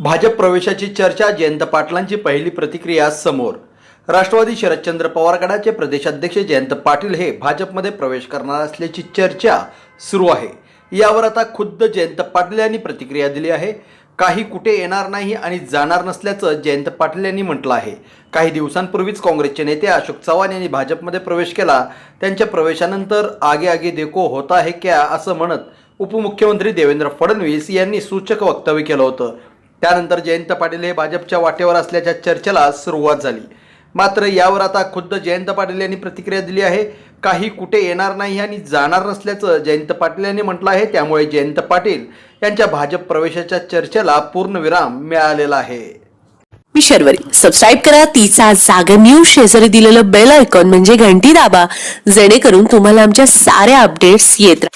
भाजप प्रवेशाची चर्चा जयंत पाटलांची पहिली प्रतिक्रिया समोर. राष्ट्रवादी शरदचंद्र पवार गटाचे प्रदेशाध्यक्ष जयंत पाटील हे भाजपमध्ये प्रवेश करणार असल्याची चर्चा सुरू आहे. यावर आता खुद्द जयंत पाटील यांनी प्रतिक्रिया दिली आहे. काही कुठे येणार नाही आणि जाणार नसल्याचं जयंत पाटील यांनी म्हटलं आहे. काही दिवसांपूर्वीच काँग्रेसचे नेते अशोक चव्हाण यांनी भाजपमध्ये प्रवेश केला. त्यांच्या प्रवेशानंतर आगे आगे देखो होता है क्या असं म्हणत उपमुख्यमंत्री देवेंद्र फडणवीस यांनी सूचक वक्तव्य केलं होतं. त्यानंतर जयंत पाटील हे भाजपच्या वाटेवर असल्याच्या चर्चेला सुरुवात झाली. मात्र यावर आता खुद्द जयंत पाटील यांनी प्रतिक्रिया दिली आहे. काही कुठे येणार नाही आणि जाणार नसल्याचं जयंत पाटील यांनी म्हटलं आहे. त्यामुळे जयंत पाटील यांच्या भाजप प्रवेशाच्या चर्चेला पूर्णविराम मिळालेला आहे. मी शर्वरी. सबस्क्राईब करा. तिचा जागर न्यूज शेजारी दिलेलं बेल आयकॉन म्हणजे घंटी दाबा. जेणेकरून तुम्हाला आमच्या साऱ्या अपडेट्स येत